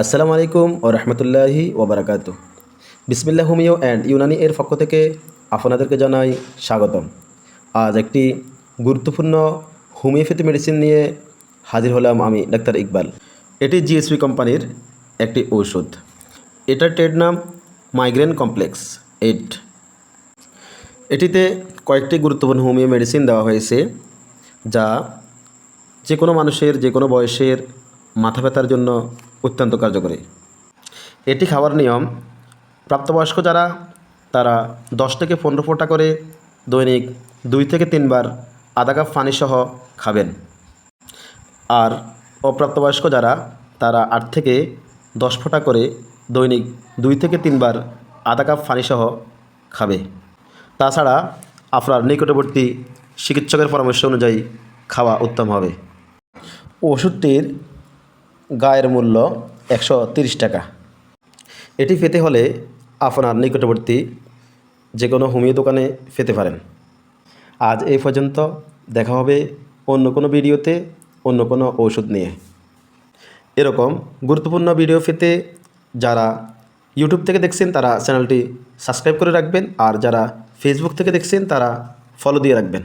আসসালামু আলাইকুম ও রহমতুল্লাহি ওবরাকাতু বিসমিল্লাহ হোমিও অ্যান্ড ইউনানি এর পক্ষ থেকে আপনাদেরকে জানাই স্বাগতম। আজ একটি গুরুত্বপূর্ণ হোমিওপ্যাথি মেডিসিন নিয়ে হাজির হলাম আমি ডাক্তার ইকবাল। এটি জিএসপি কোম্পানির একটি ঔষধ। এটার ট্রেড নাম মাইগ্রেন কমপ্লেক্স এইট। এটিতে কয়েকটি গুরুত্বপূর্ণ হোমিও মেডিসিন দেওয়া হয়েছে, যা যে কোনো মানুষের যে কোনো বয়সের মাথা ব্যথার জন্য অত্যন্ত কার্যকরী। এটি খাওয়ার নিয়ম, প্রাপ্তবয়স্ক যারা, তারা দশ থেকে পনেরো ফোঁটা করে দৈনিক দুই থেকে তিনবার আধা কাপ পানিসহ খাবেন। আর অপ্রাপ্তবয়স্ক যারা, তারা আট থেকে দশ ফোঁটা করে দৈনিক দুই থেকে তিনবার আধা কাপ পানিসহ খাবে। তাছাড়া আপনার নিকটবর্তী চিকিৎসকের পরামর্শ অনুযায়ী খাওয়া উত্তম হবে। ওষুধটির গায়ের মূল্য একশো টাকা। এটি পেতে হলে আপনার নিকটবর্তী যে কোনো হোমিও দোকানে পেতে পারেন। আজ এই পর্যন্ত দেখা হবে অন্য কোনো ভিডিওতে, অন্য কোনো ঔষধ নিয়ে। এরকম গুরুত্বপূর্ণ ভিডিও পেতে যারা ইউটিউব থেকে দেখছেন, তারা চ্যানেলটি সাবস্ক্রাইব করে রাখবেন আর যারা ফেসবুক থেকে দেখছেন, তারা ফলো দিয়ে রাখবেন।